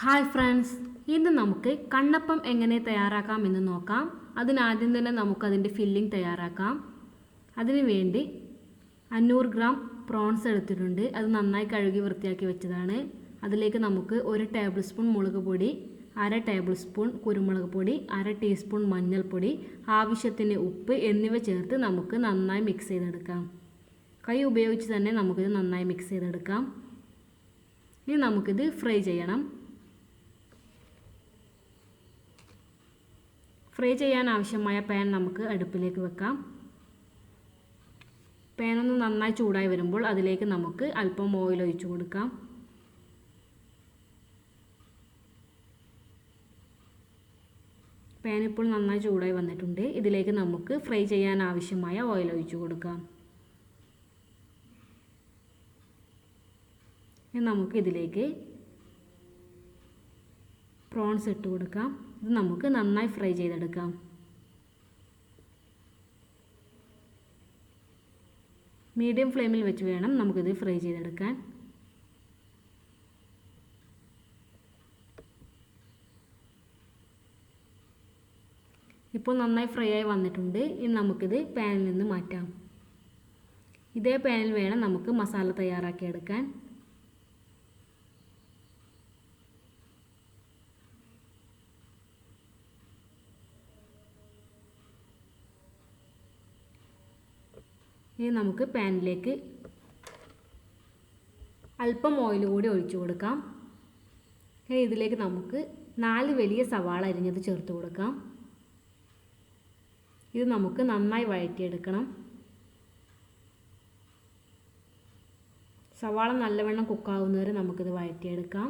Hi friends ഇന്ന് നമുക്ക് കണ്ണപ്പം എങ്ങനെ തയ്യാറാക്കാം എന്ന് നോക്കാം. അതിനാദ്യം തന്നെ നമുക്കതിന്റെ ഫില്ലിംഗ് തയ്യാറാക്കാം. അതിനു വേണ്ടി അഞ്ഞൂറ് ഗ്രാം പ്രോൺസ് എടുത്തിട്ടുണ്ട്. അത് നന്നായി കഴുകി വൃത്തിയാക്കി വെച്ചതാണ്. അതിലേക്ക് നമുക്ക് ഒരു ടേബിൾ സ്പൂൺ മുളക് പൊടി അര ടേബിൾ സ്പൂൺ കുരുമുളക് പൊടി അര ടീസ്പൂൺ മഞ്ഞൾപ്പൊടി ആവശ്യത്തിന് ഉപ്പ് എന്നിവ ചേർത്ത് നമുക്ക് നന്നായി മിക്സ് ചെയ്തെടുക്കാം. കൈ ഉപയോഗിച്ച് തന്നെ നമുക്കിത് നന്നായി മിക്സ് ചെയ്തെടുക്കാം. ഇനി നമുക്കിത് ഫ്രൈ ചെയ്യണം. ഫ്രൈ ചെയ്യാൻ ആവശ്യമായ പാൻ നമുക്ക് അടുപ്പിലേക്ക് വെക്കാം. പാൻ ഒന്ന് നന്നായി ചൂടായി വരുമ്പോൾ അതിലേക്ക് നമുക്ക് അല്പം ഓയിൽ ഒഴിച്ചു കൊടുക്കാം. പാൻ ഇപ്പോൾ നന്നായി ചൂടായി വന്നിട്ടുണ്ട്. ഇതിലേക്ക് നമുക്ക് ഫ്രൈ ചെയ്യാൻ ആവശ്യമായ ഓയിൽ ഒഴിച്ചു കൊടുക്കാം. നമുക്ക് ഇതിലേക്ക് പ്രോൺസ് ഇട്ട് കൊടുക്കാം. ഇത് നമുക്ക് നന്നായി ഫ്രൈ ചെയ്തെടുക്കാം. മീഡിയം ഫ്ലെയിമിൽ വെച്ച് വേണം നമുക്കിത് ഫ്രൈ ചെയ്തെടുക്കാൻ. ഇപ്പോൾ നന്നായി ഫ്രൈ ആയി വന്നിട്ടുണ്ട്. ഇനി നമുക്കിത് പാനിൽ നിന്ന് മാറ്റാം. ഇതേ പാനിൽ വേണം നമുക്ക് മസാല തയ്യാറാക്കിയെടുക്കാൻ. ഇനി നമുക്ക് പാനിലേക്ക് അല്പം ഓയിൽ കൂടി ഒഴിച്ചു കൊടുക്കാം. ഇനി ഇതിലേക്ക് നമുക്ക് നാല് വലിയ സവാള അരിഞ്ഞത് ചേർത്ത് കൊടുക്കാം. ഇത് നമുക്ക് നന്നായി വഴറ്റിയെടുക്കണം. സവാള നല്ലവണ്ണം കുക്കാവുന്നവരെ നമുക്കിത് വഴറ്റിയെടുക്കാം.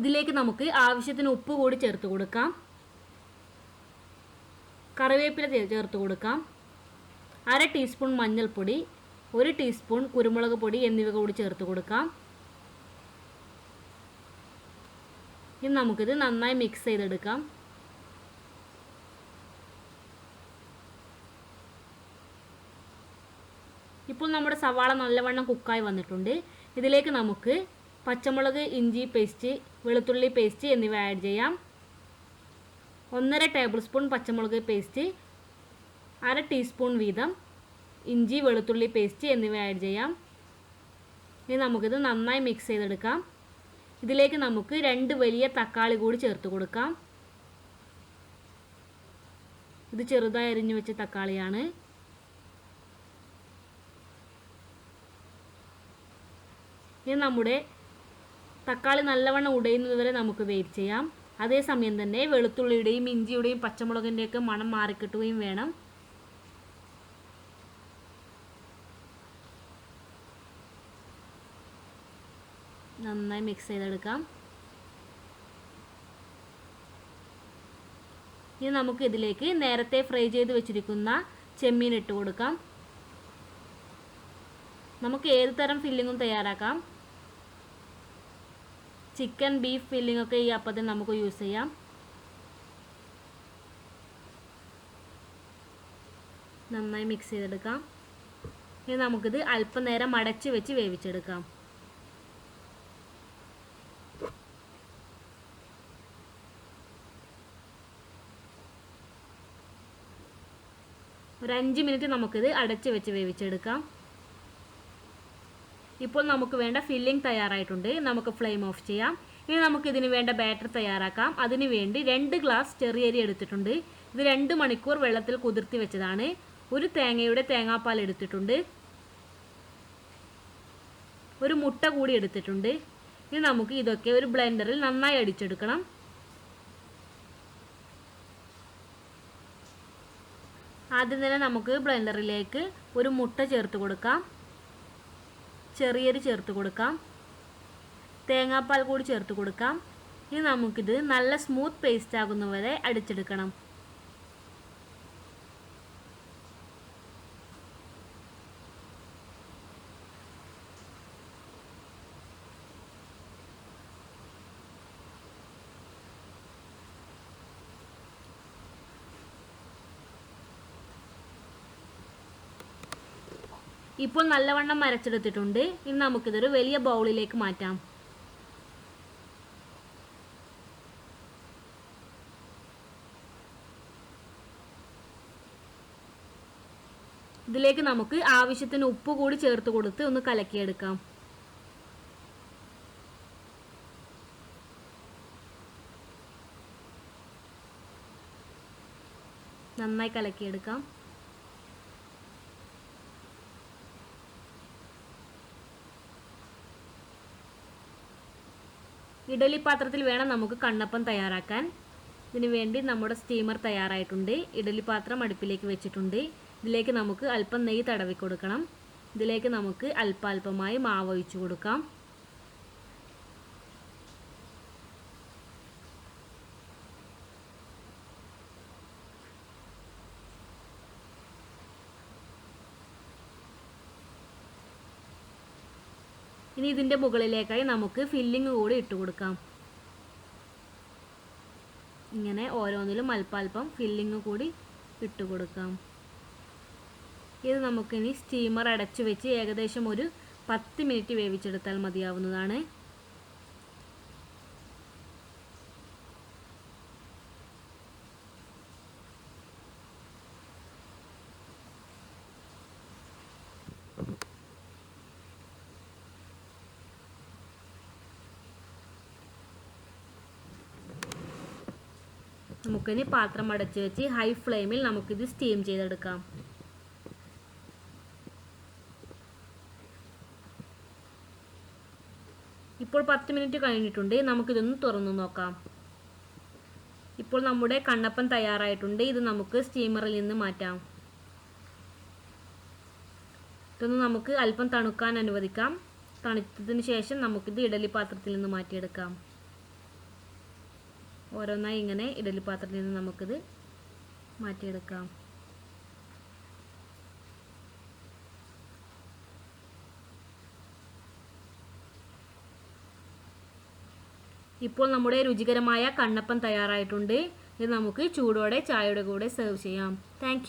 ഇതിലേക്ക് നമുക്ക് ആവശ്യത്തിന് ഉപ്പ് കൂടി ചേർത്ത് കൊടുക്കാം. കറിവേപ്പില ചേർത്ത് കൊടുക്കാം. അര ടീസ്പൂൺ മഞ്ഞൾപ്പൊടി ഒരു ടീസ്പൂൺ കുരുമുളക് പൊടി എന്നിവ കൂടി ചേർത്ത് കൊടുക്കാം. ഇനി നമുക്കിത് നന്നായി മിക്സ് ചെയ്തെടുക്കാം. ഇപ്പോൾ നമ്മുടെ സവാള നല്ലവണ്ണം കുക്കായി വന്നിട്ടുണ്ട്. ഇതിലേക്ക് നമുക്ക് പച്ചമുളക് ഇഞ്ചി പേസ്റ്റ് വെളുത്തുള്ളി പേസ്റ്റ് എന്നിവ ആഡ് ചെയ്യാം. ഒന്നര ടേബിൾ സ്പൂൺ പച്ചമുളക് പേസ്റ്റ് അര ടീസ്പൂൺ വീതം ഇഞ്ചി വെളുത്തുള്ളി പേസ്റ്റ് എന്നിവ ആഡ് ചെയ്യാം. ഇനി നമുക്കിത് നന്നായി മിക്സ് ചെയ്തെടുക്കാം. ഇതിലേക്ക് നമുക്ക് രണ്ട് വലിയ തക്കാളി കൂടി ചേർത്ത് കൊടുക്കാം. ഇത് ചെറുതായി അരിഞ്ഞു വെച്ച തക്കാളിയാണ്. ഇനി നമ്മുടെ തക്കാളി നല്ലവണ്ണം ഉടയുന്നത് വരെ നമുക്ക് വെയിറ്റ് ചെയ്യാം. അതേസമയം തന്നെ വെളുത്തുള്ളിയുടെയും ഇഞ്ചിയുടെയും പച്ചമുളകിന്റെയൊക്കെ മണം മാറിക്കിട്ടുകയും വേണം. നന്നായി മിക്സ് ചെയ്തെടുക്കാം. ഇനി നമുക്ക് ഇതിലേക്ക് നേരത്തെ ഫ്രൈ ചെയ്ത് വെച്ചിരിക്കുന്ന ചെമ്മീൻ ഇട്ട് കൊടുക്കാം. നമുക്ക് ഏത് തരം ഫില്ലിങ്ങും തയ്യാറാക്കാം. ചിക്കൻ ബീഫ് ഫില്ലിംഗ് ഈ അപ്പത്തിന് നമുക്ക് യൂസ് ചെയ്യാം. നന്നായി മിക്സ് ചെയ്തെടുക്കാം. ഇനി നമുക്കിത് അല്പനേരം അടച്ച് വെച്ച് വേവിച്ചെടുക്കാം. ഒരു അഞ്ച് മിനിറ്റ് നമുക്കിത് അടച്ച് വെച്ച് വേവിച്ചെടുക്കാം. ഇപ്പോൾ നമുക്ക് വേണ്ട ഫില്ലിംഗ് തയ്യാറായിട്ടുണ്ട്. നമുക്ക് ഫ്ലെയിം ഓഫ് ചെയ്യാം. ഇനി നമുക്ക് ഇതിന് വേണ്ട ബാറ്റർ തയ്യാറാക്കാം. അതിന് വേണ്ടി രണ്ട് ഗ്ലാസ് ചെറിയരി എടുത്തിട്ടുണ്ട്. ഇത് രണ്ട് മണിക്കൂർ വെള്ളത്തിൽ കുതിർത്തി വെച്ചതാണ്. ഒരു തേങ്ങയുടെ തേങ്ങാപ്പാൽ എടുത്തിട്ടുണ്ട്. ഒരു മുട്ട കൂടി എടുത്തിട്ടുണ്ട്. ഇനി നമുക്ക് ഇതൊക്കെ ഒരു ബ്ലെൻഡറിൽ നന്നായി അടിച്ചെടുക്കണം. ആദ്യം തന്നെ നമുക്ക് ബ്ലെൻഡറിലേക്ക് ഒരു മുട്ട ചേർത്ത് കൊടുക്കാം. ചെറിയൊരു ചേർത്ത് കൊടുക്കാം. തേങ്ങാപ്പാൽ കൂടി ചേർത്ത് കൊടുക്കാം. ഇനി നമുക്കിത് നല്ല സ്മൂത്ത് പേസ്റ്റ് ആകുന്നവരെ അടിച്ചെടുക്കണം. ഇപ്പോൾ നല്ലവണ്ണം അരച്ചെടുത്തിട്ടുണ്ട് ഇനി നമുക്കിതൊരു വലിയ ബൗളിലേക്ക് മാറ്റാം. ഇതിലേക്ക് നമുക്ക് ആവശ്യത്തിന് ഉപ്പ് കൂടി ചേർത്ത് കൊടുത്ത് ഒന്ന് കലക്കിയെടുക്കാം. നന്നായി കലക്കിയെടുക്കാം. ഇഡലി പാത്രത്തിൽ വേണം നമുക്ക് കണ്ണപ്പം തയ്യാറാക്കാൻ. ഇതിനു വേണ്ടി നമ്മുടെ സ്റ്റീമർ തയ്യാറായിട്ടുണ്ട്. ഇഡലി പാത്രം അടുപ്പിലേക്ക് വെച്ചിട്ടുണ്ട്. ഇതിലേക്ക് നമുക്ക് അല്പം നെയ്യ് തടവി കൊടുക്കണം ഇതിലേക്ക് നമുക്ക് അല്പാൽപമായി മാവ് ഒഴിച്ചു കൊടുക്കാം. ഇനി ഇതിന്റെ മുകളിലേക്കായി നമുക്ക് ഫില്ലിങ് കൂടി ഇട്ട് കൊടുക്കാം. ഇങ്ങനെ ഓരോന്നിലും അല്പാൽപ്പം ഫില്ലിങ് കൂടി ഇട്ട് കൊടുക്കാം. ഇത് നമുക്കിനി സ്റ്റീമർ അടച്ചു വെച്ച് ഏകദേശം ഒരു പത്ത് മിനിറ്റ് വേവിച്ചെടുത്താൽ മതിയാവുന്നതാണ്. നമുക്കിനി പാത്രം അടച്ചു വെച്ച് ഹൈ ഫ്ലെയിമിൽ നമുക്കിത് സ്റ്റീം ചെയ്തെടുക്കാം. ഇപ്പോൾ പത്ത് മിനിറ്റ് കഴിഞ്ഞിട്ടുണ്ട്. നമുക്കിതൊന്ന് തുറന്നു നോക്കാം. ഇപ്പോൾ നമ്മുടെ കണ്ണപ്പൻ തയ്യാറായിട്ടുണ്ട്. ഇത് നമുക്ക് സ്റ്റീമറിൽ നിന്ന് മാറ്റാം. ഇതൊന്ന് നമുക്ക് അല്പം തണുക്കാൻ അനുവദിക്കാം. തണുത്തതിന് ശേഷം നമുക്കിത് ഇഡലി പാത്രത്തിൽ നിന്ന് മാറ്റിയെടുക്കാം. ഓരോന്നായി ഇങ്ങനെ ഇഡലി പാത്രത്തിൽ നിന്ന് നമുക്കിത് മാറ്റിയെടുക്കാം. ഇപ്പോൾ നമ്മുടെ രുചികരമായ കണ്ണപ്പം തയ്യാറായിട്ടുണ്ട്. ഇത് നമുക്ക് ചൂടോടെ ചായയുടെ കൂടെ സെർവ് ചെയ്യാം. താങ്ക്